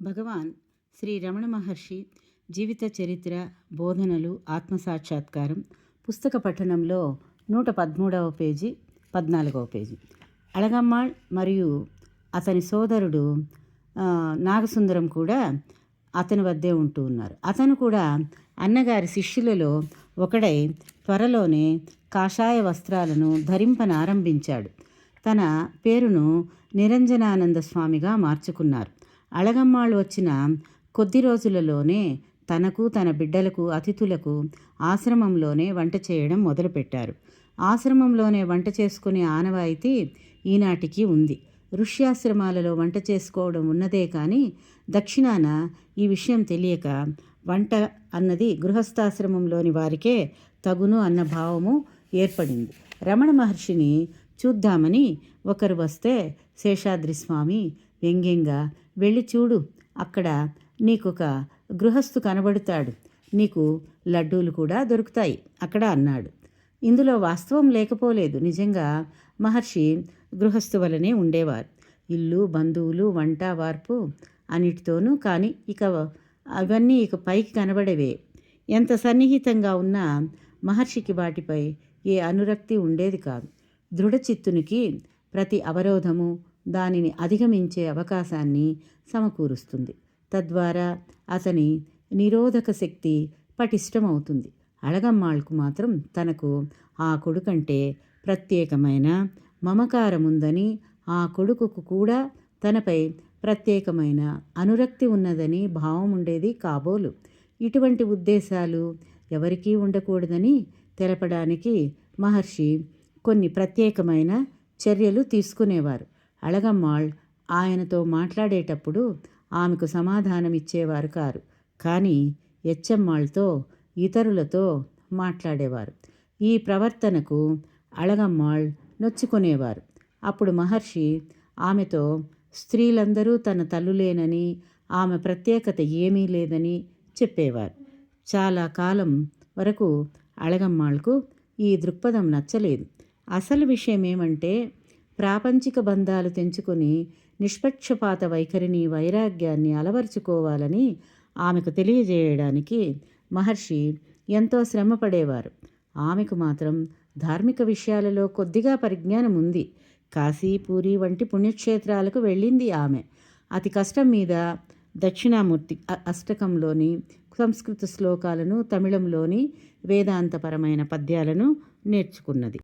భగవాన్ శ్రీ రమణ మహర్షి జీవిత చరిత్ర బోధనలు ఆత్మసాక్షాత్కారం పుస్తక పఠనంలో నూట పదమూడవ పేజీ పద్నాలుగవ పేజీ. అళగమ్మాళ్ మరియు అతని సోదరుడు నాగసుందరం కూడా అతని వద్దే ఉంటూ ఉన్నారు. అతను కూడా అన్నగారి శిష్యులలో ఒకడై త్వరలోనే కాషాయ వస్త్రాలను ధరింపనారంభించాడు. తన పేరును నిరంజనానంద స్వామిగా మార్చుకున్నారు. అళగమ్మాళ్ళు వచ్చిన కొద్ది రోజులలోనే తనకు తన బిడ్డలకు అతిథులకు ఆశ్రమంలోనే వంట చేయడం మొదలుపెట్టారు. ఆశ్రమంలోనే వంట చేసుకునే ఆనవాయితీ ఈనాటికి ఉంది. ఋష్యాశ్రమాలలో వంట చేసుకోవడం ఉన్నదే కానీ దక్షిణాన ఈ విషయం తెలియక వంట అన్నది గృహస్థాశ్రమంలోని వారికే తగును అన్న భావము ఏర్పడింది. రమణ మహర్షిని చూద్దామని ఒకరు వస్తే శేషాద్రి స్వామి వ్యంగ్యంగా వెళ్ళి చూడు అక్కడ నీకొక గృహస్థు కనబడతాడు. నీకు లడ్డూలు కూడా దొరుకుతాయి అక్కడ అన్నాడు. ఇందులో వాస్తవం లేకపోలేదు. నిజంగా మహర్షి గృహస్థు వలనే ఉండేవారు. ఇల్లు బంధువులు వంట వార్పు అన్నిటితోనూ కానీ ఇక అవన్నీ ఇక పైకి కనబడేవే. ఎంత సన్నిహితంగా ఉన్నా మహర్షికి వాటిపై ఏ అనురక్తి ఉండేది కాదు. దృఢచిత్తునికి ప్రతి అవరోధము దానిని అధిగమించే అవకాశాన్ని సమకూరుస్తుంది. తద్వారా అతని నిరోధక శక్తి పటిష్టమవుతుంది. అళగమ్మాళ్కు మాత్రం తనకు ఆ కొడుకంటే ప్రత్యేకమైన మమకారం ఉందని ఆ కొడుకుకు కూడా తనపై ప్రత్యేకమైన అనురక్తి ఉన్నదని భావం ఉండేది కాబోలు. ఇటువంటి ఉద్దేశాలు ఎవరికీ ఉండకూడదని తెలపడానికి మహర్షి కొన్ని ప్రత్యేకమైన చర్యలు తీసుకునేవారు. అళగమ్మాళ్ ఆయనతో మాట్లాడేటప్పుడు ఆమెకు సమాధానం ఇచ్చేవారు కారు. కానీ ఎచ్చమ్మాళ్తో ఇతరులతో మాట్లాడేవారు. ఈ ప్రవర్తనకు అళగమ్మాళ్ నొచ్చుకునేవారు. అప్పుడు మహర్షి ఆమెతో స్త్రీలందరూ తన తల్లులేనని ఆమె ప్రత్యేకత ఏమీ లేదని చెప్పేవారు. చాలా కాలం వరకు అళగమ్మాళ్కు ఈ దృక్పథం నచ్చలేదు. అసలు విషయం ఏమంటే ప్రాపంచిక బంధాలు తెంచుకొని నిష్పక్షపాత వైఖరిని వైరాగ్యాన్ని అలవర్చుకోవాలని ఆమెకు తెలియజేయడానికి మహర్షి ఎంతో శ్రమపడేవారు. ఆమెకు మాత్రం ధార్మిక విషయాలలో కొద్దిగా పరిజ్ఞానం ఉంది. కాశీ పూరి వంటి పుణ్యక్షేత్రాలకు వెళ్ళింది ఆమె. అతి కష్టం మీద దక్షిణామూర్తి అష్టకంలోని సంస్కృత శ్లోకాలను తమిళంలోని వేదాంతపరమైన పద్యాలను నేర్చుకున్నది.